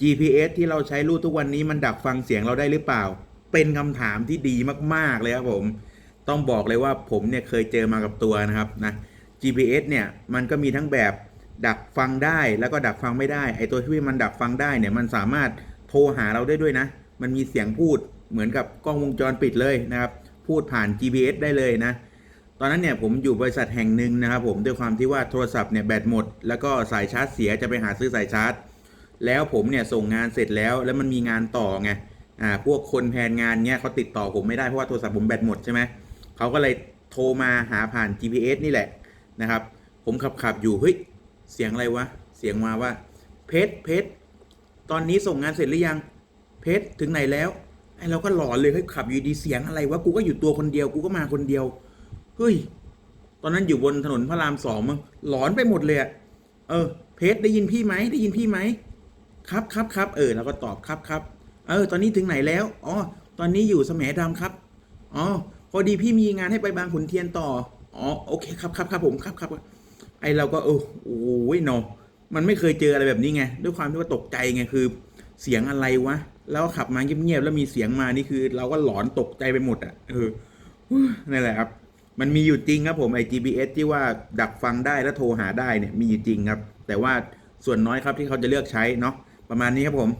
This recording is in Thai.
GPS ที่เราใช้รูดทุกวันนี้มันดักฟังเสียงเราได้หรือเปล่า เป็นคำถามที่ดีมาก ๆ เลยครับผม ต้องบอกเลยว่าผมเนี่ยเคยเจอมากับตัวนะครับนะ GPS เนี่ยมันก็มีทั้งแบบดักฟังได้แล้วก็ดักฟังไม่ได้ ไอตัวที่มันดักฟังได้เนี่ยมันสามารถโทรหาเราได้ด้วยนะ มันมีเสียงพูดเหมือนกับกล้องวงจรปิดเลยนะครับ พูดผ่าน GPS ได้เลยนะ ตอนนั้นเนี่ยผมอยู่บริษัทแห่งหนึ่งนะครับผมด้วยความที่ว่าโทรศัพท์เนี่ยแบตหมด แล้วก็สายชาร์จเสียจะไปหาซื้อสายชาร์จ แล้วผมเนี่ยส่งงานเสร็จแล้วแล้วมันมีงานต่อไงอ่าพวกคนแทนงานเนี่ยเขาติดต่อผมไม่ได้เพราะว่าโทรศัพท์ผมแบตหมดใช่ไหมเขาก็เลยโทรมาหาผ่าน GPS นี่แหละนะครับ ผมขับขับอยู่เฮ้ยเสียงอะไรวะเสียงมาว่า เพชรเพชรตอนนี้ส่งงานเสร็จหรือยังเพชรถึงไหนแล้วไอเราก็หลอนเลยเฮ้ยขับอยู่ดีเสียงอะไรวะกูก็อยู่ตัวคนเดียวกูก็มาคนเดียวเฮ้ยตอนนั้นอยู่บนถนนพระรามสองมั้งหลอนไปหมดเลยอะเออ เพชรได้ยินพี่ไหมได้ยินพี่ไหม ครับครับครับเออเราก็ตอบครับครับเออ ตอนนี้ถึงไหนแล้วอ๋อตอนนี้อยู่แสมดำครับอ๋อพอดีพี่มีงานให้ไปบางขุนเทียนต่ออ๋อโอเคครับครับครับผมครับครับไอเราก็เออโอ้ยเนาะมันไม่เคยเจออะไรแบบนี้ไงด้วยความที่ว่าตกใจไงคือ เสียงอะไรวะแล้วขับมาเงียบๆแล้วมีเสียงมานี่คือ เราก็หลอนตกใจไปหมดอะเออนั่นแหละครับ มันมีอยู่จริงครับผมไอ้ GPS ที่ว่าดักฟังได้และโทรหาได้เนี่ยมีอยู่จริงครับ แต่ว่าส่วนน้อยครับที่เขาจะเลือกใช้เนาะ ประมาณนี้ครับผม